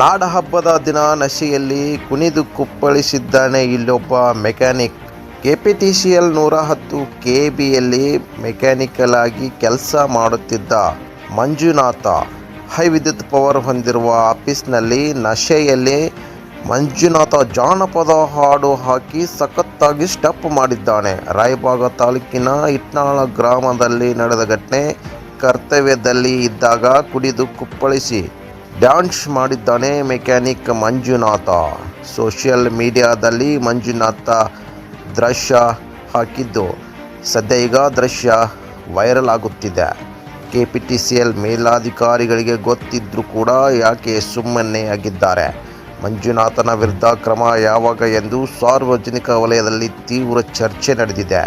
ನಾಡಹಬ್ಬದ ದಿನ ನಶೆಯಲ್ಲಿ ಕುಣಿದು ಕುಪ್ಪಳಿಸಿದ್ದಾನೆ ಇಲ್ಲೊಬ್ಬ mechanic. K P T C L ನೂರ ಹತ್ತು ಕೆ ಬಿಯಲ್ಲಿ ಮೆಕ್ಯಾನಿಕಲ್ ಆಗಿ ಕೆಲಸ ಮಾಡುತ್ತಿದ್ದ ಮಂಜುನಾಥ ಹೈ ವಿದ್ಯುತ್ ಪವರ್ ಹೊಂದಿರುವ ಆಫೀಸ್ನಲ್ಲಿ ನಶೆಯಲ್ಲಿ ಮಂಜುನಾಥ ಜಾನಪದ ಹಾಡು ಹಾಕಿ ಸಖತ್ತಾಗಿ ಸ್ಟಪ್ ಮಾಡಿದ್ದಾನೆ. ರಾಯಬಾಗ ತಾಲೂಕಿನ ಇಟ್ನಾಳ ಗ್ರಾಮದಲ್ಲಿ ನಡೆದ ಘಟನೆ ಕರ್ತವ್ಯದಲ್ಲಿ ಇದ್ದಾಗ ಕುಡಿದು ಕುಪ್ಪಳಿಸಿ ಡ್ಯಾನ್ಸ್ ಮಾಡಿದ್ದಾನೆ ಮೆಕ್ಯಾನಿಕ್ ಮಂಜುನಾಥ. ಸೋಷಿಯಲ್ ಮೀಡಿಯಾದಲ್ಲಿ ಮಂಜುನಾಥ ದೃಶ್ಯ ಹಾಕಿದ್ದು. ಸದ್ಯ ಈಗ ದೃಶ್ಯ ವೈರಲ್ ಆಗುತ್ತಿದೆ. K P T C L ಮೇಲಾಧಿಕಾರಿಗಳಿಗೆ ಗೊತ್ತಿದ್ದರೂ ಕೂಡ ಯಾಕೆ ಸುಮ್ಮನೆ ಆಗಿದ್ದಾರೆ? ಮಂಜುನಾಥನ ವಿರುದ್ಧ ಕ್ರಮ ಯಾವಾಗ ಎಂದು ಸಾರ್ವಜನಿಕ ವಲಯದಲ್ಲಿ ತೀವ್ರ ಚರ್ಚೆ ನಡೆದಿದೆ.